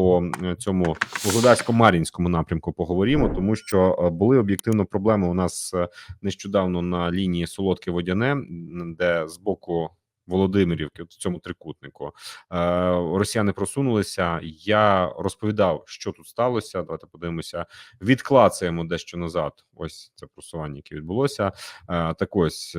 по е, цьому Володарсько-Мар'їнському напрямку поговоримо, тому що е, були об'єктивно проблеми у нас е, нещодавно на лінії Солодке Водяне, де з боку. Володимирівки, в цьому трикутнику росіяни просунулися. Я розповідав, що тут сталося. Давайте подивимося. Відклацаємо дещо назад. Ось це просування, яке відбулося. Так ось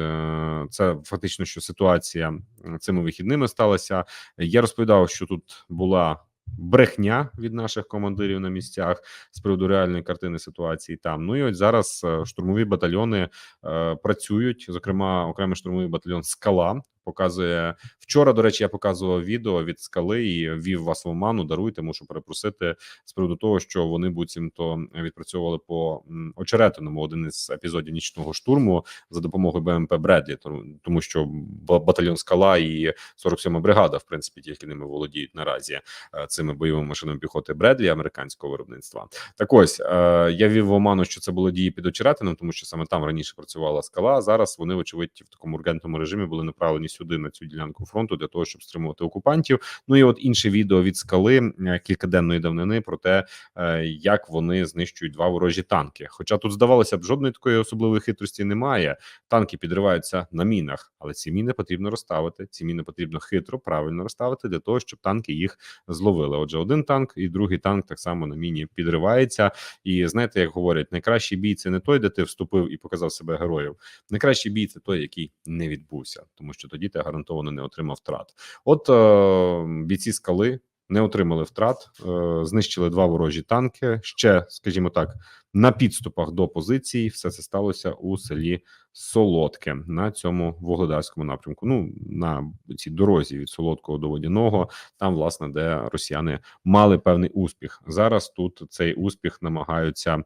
це фактично, що ситуація цими вихідними сталася. Я розповідав, що тут була брехня від наших командирів на місцях з приводу реальної картини ситуації там. Ну і ось зараз е, штурмові батальйони е, працюють. Зокрема, окремий штурмовий батальйон Скала показує вчора. До речі, я показував відео від скали і ввів вас в оману. Даруйте, мушу перепросити з приводу того, що вони буцімто відпрацьовували по очеретиному один із епізодів нічного штурму за допомогою БМП Бредлі, тому, що ба- батальйон Скала і 47-ма бригада, в принципі, тільки ними володіють наразі е, цими бойовими машинами піхоти Бредлі американського виробництва. Так ось е, я вів в оману, що це було дії під очеретином, тому що саме там раніше працювала скала. Зараз вони, вочевидь, в такому ургентному режимі були направлені сюди на цю ділянку фронту для того, щоб стримувати окупантів. Ну і от інше відео від скали е, кількаденної давнини про те, е, як вони знищують два ворожі танки. Хоча тут здавалося б, жодної такої особливої хитрості немає. Танки підриваються на мінах, але ці міни потрібно розставити. Ці міни потрібно хитро, правильно розставити для того, щоб танки їх зловили. Отже, один танк і другий танк так само на міні підривається. І знаєте, як говорять, найкращий бій це не той, де ти вступив і показав себе героїв. Найкращий бій це той, який не відбувся, тому що тоді ти гарантовано не отримав втрат. От е, бійці скали. Не отримали втрат, е, знищили два ворожі танки. Ще, скажімо так, на підступах до позиції. Все це сталося у селі Солодке на цьому вугледарському напрямку. Ну на цій дорозі від Солодкого до Водяного, там, власне, де росіяни мали певний успіх. Зараз тут цей успіх намагаються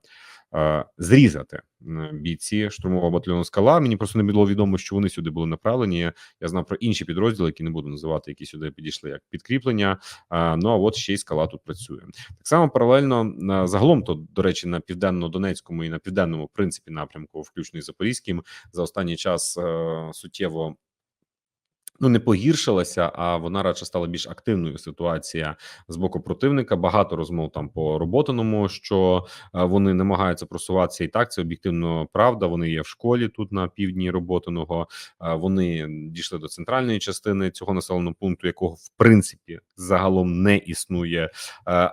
зрізати бійці штурмового батальйону скала. Мені просто не було відомо, що вони сюди були направлені. Я знав про інші підрозділи, які не буду називати, які сюди підійшли як підкріплення. Ну а от ще й скала тут працює. Так само паралельно загалом, то до речі, на південно-донецькому і на південному в принципі напрямку, включно і запорізьким, за останній час е, суттєво. Ну, не погіршилася, а вона радше стала більш активною ситуація з боку противника. Багато розмов там по роботаному, що е, вони намагаються просуватися, і так це об'єктивно правда. Вони є в школі тут на півдні роботаного. Е, Вони дійшли до центральної частини цього населеного пункту, якого в принципі загалом не існує. Е,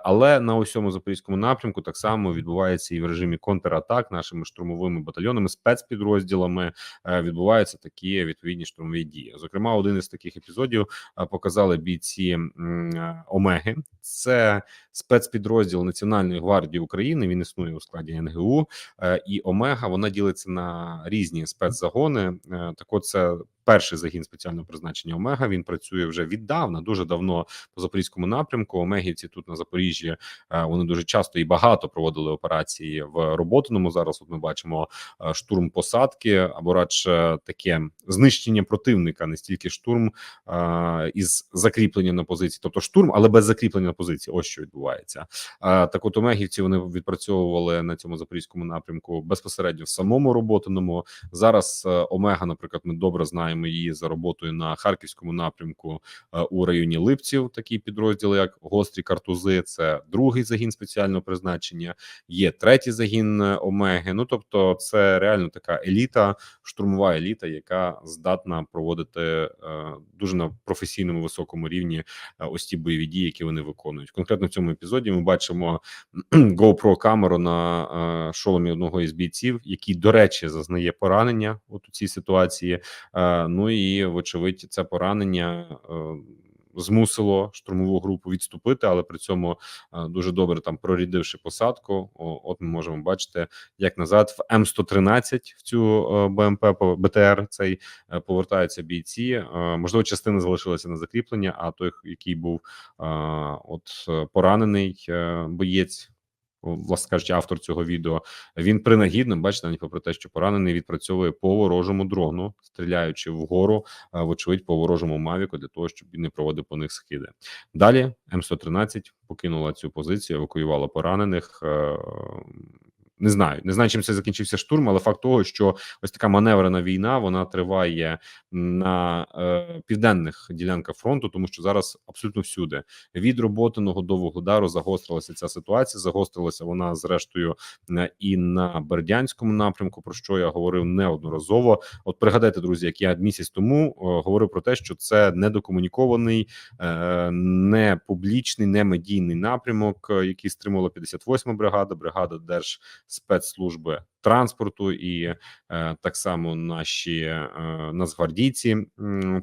Але на усьому запорізькому напрямку так само відбувається і в режимі контратак нашими штурмовими батальйонами, спецпідрозділами відбуваються такі відповідні штурмові дії. Зокрема, один із таких епізодів показали бійці е, Омеги. Це спецпідрозділ Національної гвардії України. Він існує у складі НГУ е, і Омега. Вона ділиться на різні спецзагони. Е, Так, от це перший загін спеціального призначення Омега. Він працює вже віддавна, дуже давно по запорізькому напрямку. Омегівці тут на Запоріжжі е, вони дуже часто і багато проводили операції в роботиному. Зараз от ми бачимо е, штурм посадки або радше таке знищення противника, не стільки штурм е, із закріплення на позиції, тобто штурм, але без закріплення на позиції. Ось що відбувається. Так, от омегівці вони відпрацьовували на цьому запорізькому напрямку безпосередньо в самому роботиному. Зараз Омега, наприклад, ми добре знаємо її за роботою на харківському напрямку е, у районі Липців. Такі підрозділи, як гострі картузи, це другий загін спеціального призначення. Є третій загін е, Омеги. Ну тобто, це реально така еліта, штурмова еліта, яка здатна проводити е, дуже на професійному високому рівні ось ті бойові дії, які вони виконують. Конкретно в цьому епізоді ми бачимо GoPro камеру на шоломі одного із бійців, який, до речі, зазнає поранення от у цій ситуації. Е, ну і вочевидь, це поранення. е, Змусило штурмову групу відступити, але при цьому е, дуже добре там прорідивши посадку. От ми можемо бачити, як назад в М113 в цю БМП БТР цей повертаються бійці. Можливо, частина залишилася на закріплення, а той, який був от поранений боєць. Власне кажучи, автор цього відео він принагідно, бачите, навіть попри те, що поранений відпрацьовує по ворожому дрону, стріляючи вгору, е, вочевидь, по ворожому мавіку для того, щоб він не проводив по них скиди. Далі М113 покинула цю позицію, евакуювала поранених. Не знаю, не знаю, чим це закінчився штурм, але факт того, що ось така маневрена війна вона триває на е, південних ділянках фронту, тому що зараз абсолютно всюди від роботиного до Вугледару загострилася ця ситуація. Загострилася вона зрештою і на Бердянському напрямку, про що я говорив неодноразово. От пригадайте, друзі, як я місяць тому е, говорив про те, що це недокомунікований, е, не публічний, не медійний напрямок, е, який стримувала 58 бригада, бригада Держспецслужби транспорту і е, так само наші е, нацгвардійці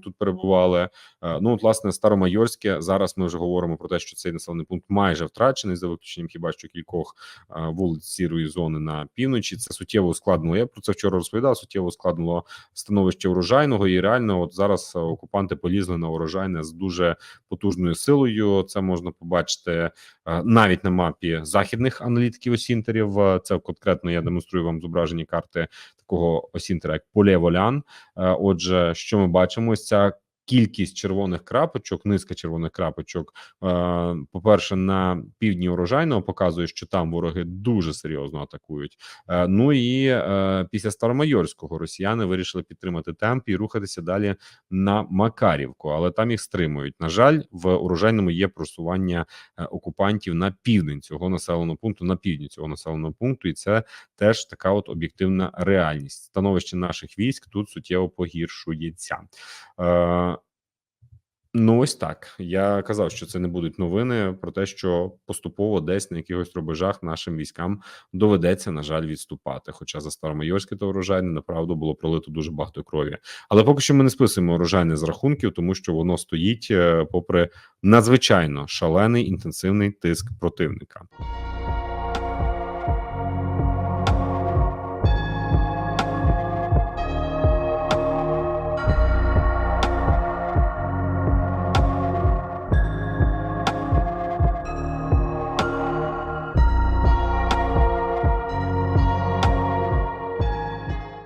тут перебували. Е, ну, от, власне, Старомайорське. Зараз ми вже говоримо про те, що цей населений пункт майже втрачений за виключенням хіба що кількох вулиць сірої зони на півночі. Це суттєво ускладнило. Я про це вчора розповідав. Суттєво ускладнило становище урожайного, і реально, от зараз окупанти полізли на урожайне з дуже потужною силою. Це можна побачити навіть на мапі західних аналітиків осінтерів. Це конкретно я демонструю вам зображені карти такого осінтера, як полєволян. Е, Отже, що ми бачимо? Ось ця кількість червоних крапочок, низка червоних крапочок. Е, По-перше, на півдні урожайного показує, що там вороги дуже серйозно атакують. Е, Ну і е, після Старомайорського росіяни вирішили підтримати темп і рухатися далі на Макарівку, але там їх стримують. На жаль, в урожайному є просування окупантів на південь цього населеного пункту, на півдні цього населеного пункту, і це теж така от об'єктивна реальність. Становище наших військ тут суттєво погіршується. Ну, ось так. Я казав, що це не будуть новини про те, що поступово десь на якихось рубежах нашим військам доведеться, на жаль, відступати. Хоча за Старомайорське та урожайне направду було пролито дуже багато крові. Але поки що ми не списуємо урожайне з рахунків, тому що воно стоїть е, попри надзвичайно шалений інтенсивний тиск противника.